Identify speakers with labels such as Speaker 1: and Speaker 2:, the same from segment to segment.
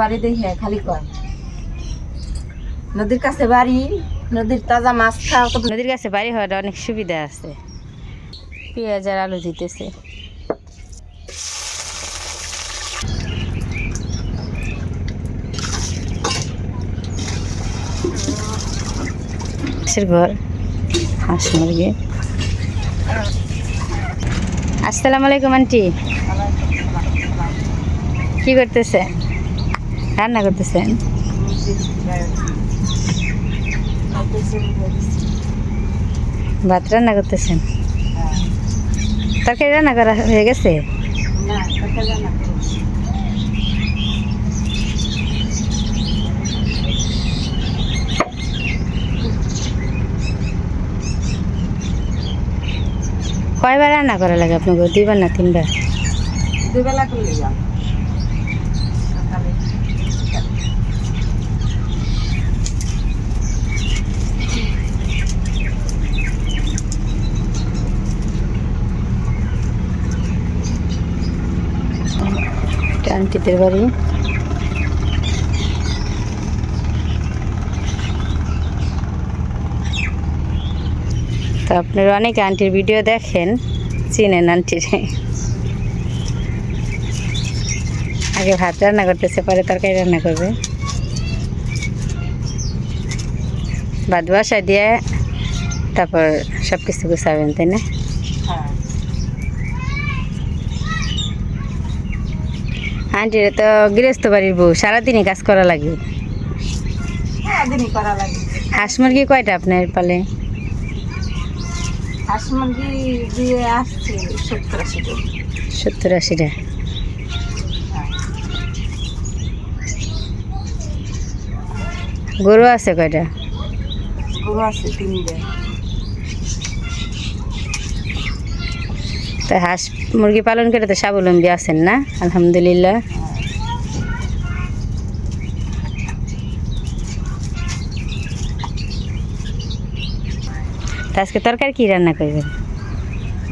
Speaker 1: বাড়ি দেখে খালি কয়, নদীর কাছে বাড়ি, নদীর তাজা মাছ খাও। তো
Speaker 2: নদীর কাছে বাড়ি হওয়াটা অনেক সুবিধা আছে। পেঁয়াজ আর আলু দিতেছে। ঘর, হাঁস মুরগি। আসসালামু আলাইকুম, আন্টি। কি করতেছে? রান্না করতেছেন? ভাত রান্না করতেছেন? তরকারি রান্না করা হয়ে গেছে? কয়বার রান্না করা লাগে আপনাকে? দুইবার না তিনবার?
Speaker 1: দুবেলা করলে
Speaker 2: আন্টিদের বাড়ি। তো আপনারা অনেক আন্টির ভিডিও দেখেন, চিনেন আন্টির। আগে ভাত রান্না করতেছে, পরে তরকারি রান্না করবে। ভাত বসায় দিয়ে তারপর সব কিছু গুছাবেন, তাই না? আন্টির তো গৃহস্থ বাড়ির বউ সারাদিনই কাজ করা লাগে। হাঁস মুরগি কয়টা আপনার পালে?
Speaker 1: হাঁস মুরগি দিয়ে আসছে সত্তর আশি
Speaker 2: সত্তর আশিটা। গরু আছে কয়টা?
Speaker 1: গরু আছে তিনটে।
Speaker 2: তা হাঁস মুরগি পালন করে তো স্বাবলম্বী আছেন না আলহামদুলিল্লাহ। আজকে তরকারি কি রান্না করবেন?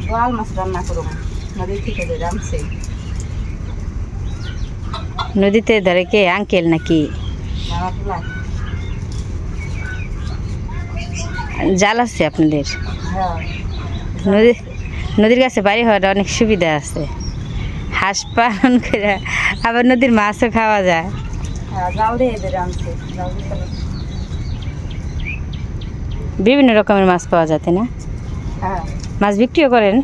Speaker 1: বোয়াল মাছ রান্না করব নদী থেকে যে রাঁধছে।
Speaker 2: নদীতে ধরে কে আঙ্কেল নাকি? জাল আছে আপনাদের?
Speaker 1: হ্যাঁ।
Speaker 2: নদী নদীর কাছে বাড়ি হওয়াটা অনেক সুবিধা আছে। হাঁস পালন করে আবার নদীর মাছও খাওয়া যায়।
Speaker 1: হ্যাঁ
Speaker 2: বিভিন্ন রকমের মাছ পাওয়া যায় না?
Speaker 1: হ্যাঁ।
Speaker 2: মাছ বিক্রিও করেন?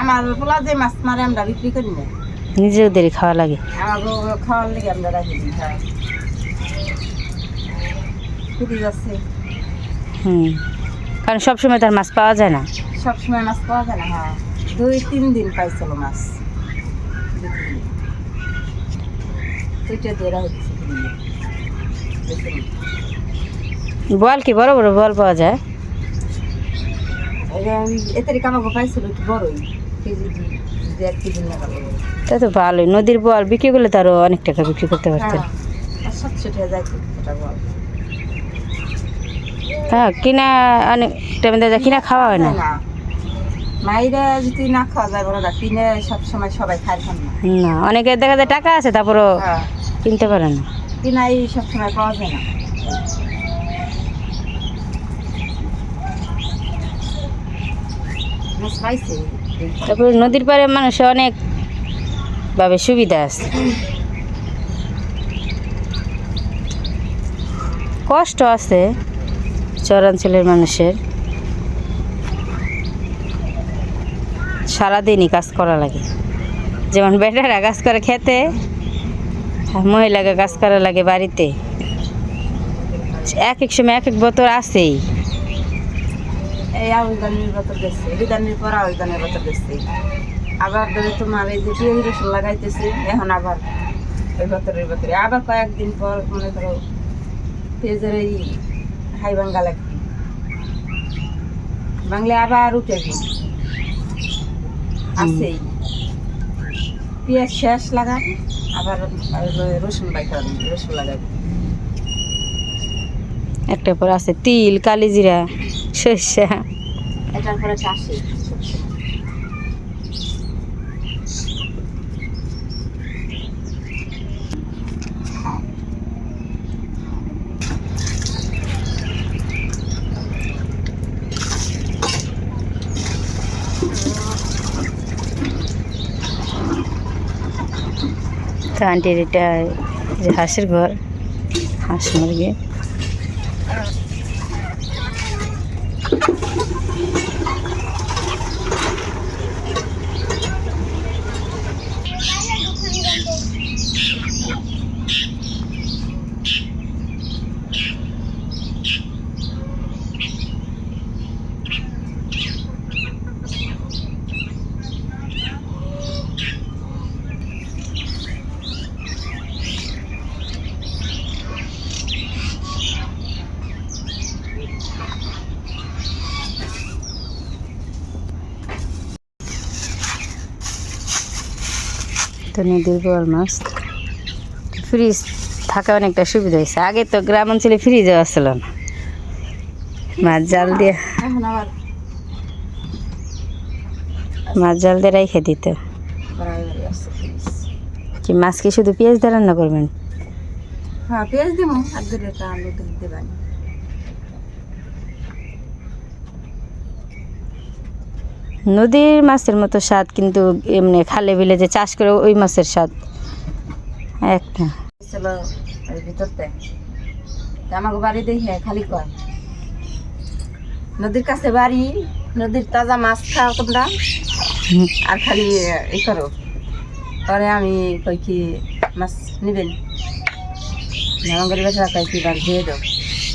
Speaker 1: আমার পোলা যে মাছ মারে আমরা বিক্রি করি না।
Speaker 2: নিজেদেরই খাওয়া লাগে।
Speaker 1: খাওয়ার লেগে আমরা রাখি দিই হ্যাঁ।
Speaker 2: হুম। কারণ সবসময় তার মাছ পাওয়া যায় না।
Speaker 1: সবসময় মাছ পাওয়া যায় না হ্যাঁ। দুই তিন দিন পাইছিল মাছ।
Speaker 2: বল কি বড় বড় বল পাওয়া যায়?
Speaker 1: এতে কামাগো পাইছিল একটু বড়ই।
Speaker 2: তা তো ভালোই। নদীর বল বিক্রি করলে তো আরও অনেক টাকা বিক্রি করতে পারতেন।
Speaker 1: হ্যাঁ সাতশো টাকা যায় বল।
Speaker 2: হ্যাঁ কিনা অনেক টাইম যায় কিনা খাওয়া হয় না।
Speaker 1: মাইরা যদি না খাওয়া যায় না কিনে সবসময় সবাই খায় না
Speaker 2: না অনেকে দেখা যায় টাকা আছে তারপরও
Speaker 1: হ্যাঁ।
Speaker 2: কিনতে পারে না।
Speaker 1: কিনাই সবসময় পাওয়া যায় না।
Speaker 2: তারপরে নদীর পাড়ে মানুষের অনেক ভাবে সুবিধা আছে। কষ্ট আছে। চরাঞ্চলের মানুষের। সারাদিনই কাজ করা লাগে। যেমন বেটারা কাজ করে খেতে মহিলাকে কাজ করা লাগে বাড়িতে। এক এক সময় এক এক বছর আসেই
Speaker 1: এই বিদানির পর গেছে। আবার তোমার এই যে এখন আবার ওই বতরের বতরে আবার কয়েকদিন পর মনে করো এই হাই বাঙ্গা লাগবে। বাংলা আবার উঠে আছেই পেঁয়াজ শেষ লাগাবে আবার রসুন বাইতে রসুন লাগাবে।
Speaker 2: একটার পর আছে তিল কালিজিরা সর্ষা।
Speaker 1: এটার পর আছে চাষে
Speaker 2: তো আন্টির এটা যে হাঁসের ঘর হাঁস মুরগি তো নদীর বল মাছ। ফ্রিজ থাকা অনেকটা সুবিধা হয়েছে। আগে তো গ্রাম অঞ্চলে ফ্রিজ আসছিল না। মাছ জাল দিয়ে মাছ জাল দিয়ে রেখে দিত। কি মাছ কি শুধু পেঁয়াজ দিয়ে রান্না করবেন?
Speaker 1: হ্যাঁ পেঁয়াজ দিব আর আলু দিতে পারি।
Speaker 2: নদীর মাছের মতো স্বাদ, কিন্তু এমনি খালে বিলে যে চাষ করে ওই মাছের স্বাদ। একটা।
Speaker 1: আমাকে বাড়ি দেখে খালি কয়, নদীর কাছে বাড়ি, নদীর তাজা মাছ খাও তোমরা, আর খালি ই করো। পরে আমি কই কি, মাছ নিবেন? আমাদের বেটা কই কি বার দিয়ে দাও।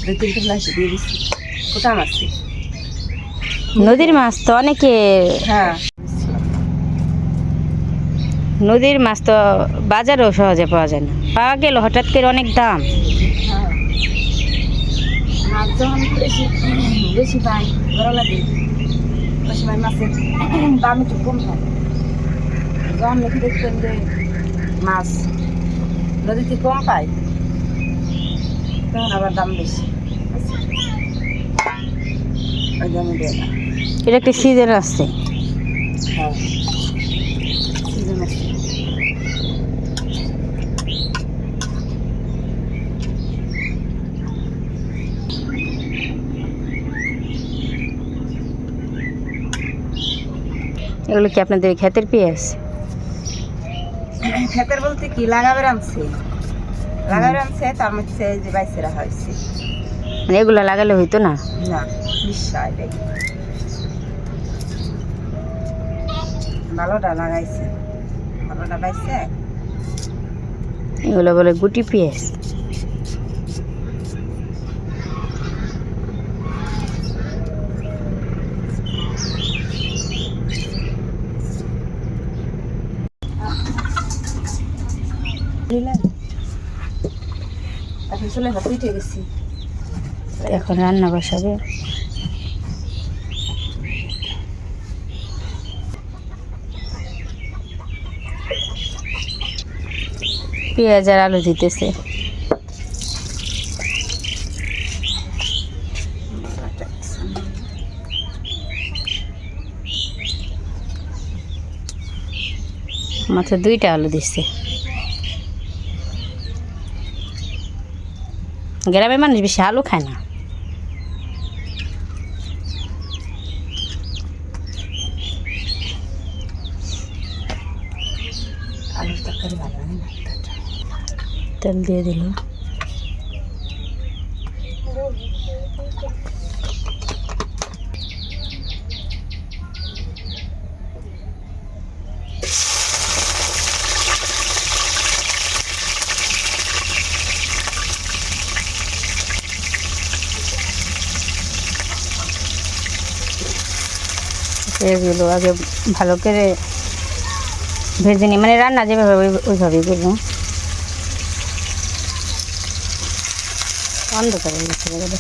Speaker 1: দুই তিনটে ফ্লাস দিয়ে দিচ্ছি কোথা মাছ
Speaker 2: নদীর মাছ তো অনেকে
Speaker 1: হ্যাঁ।
Speaker 2: নদীর মাছ তো বাজারেও সহজে পাওয়া যায় না। পাওয়া গেল হঠাৎ করে অনেক দাম।
Speaker 1: মাছ নদীতে কম পাই তখন আবার দাম বেশি। ওই দামে দেয় না।
Speaker 2: এটা একটা সিজন আসছে
Speaker 1: হ্যাঁ।
Speaker 2: এগুলো কি আপনাদের ক্ষেতের পেঁয়াজ?
Speaker 1: ক্ষেতের বলতে কি লাগাবে আনছে। লাগাবে আনছে তার মধ্যে যে বাইসেরা হয়েছে।
Speaker 2: মানে এগুলো লাগালে হইতো না?
Speaker 1: না নিশ্চয় ভালোটা লাগাইছে। ভালোটা পাইছে?
Speaker 2: এগুলো বলে গুটি পেঁয়াজ।
Speaker 1: গেছি।
Speaker 2: এখন রান্না বসাবে। পেঁয়াজ আর আলু দিতেছে। মাত্র দুইটা আলু দিচ্ছে গ্রামের মানুষ বেশি আলু খায় না
Speaker 1: আলুর তরকারি ভালো হয় না
Speaker 2: তেল দিয়ে দিল এগুলো আগে ভালো করে ভেজে নিই। মানে রান্না যেভাবে ওই- ওইভাবেই করব। অন্ধকার গেছে এবারে।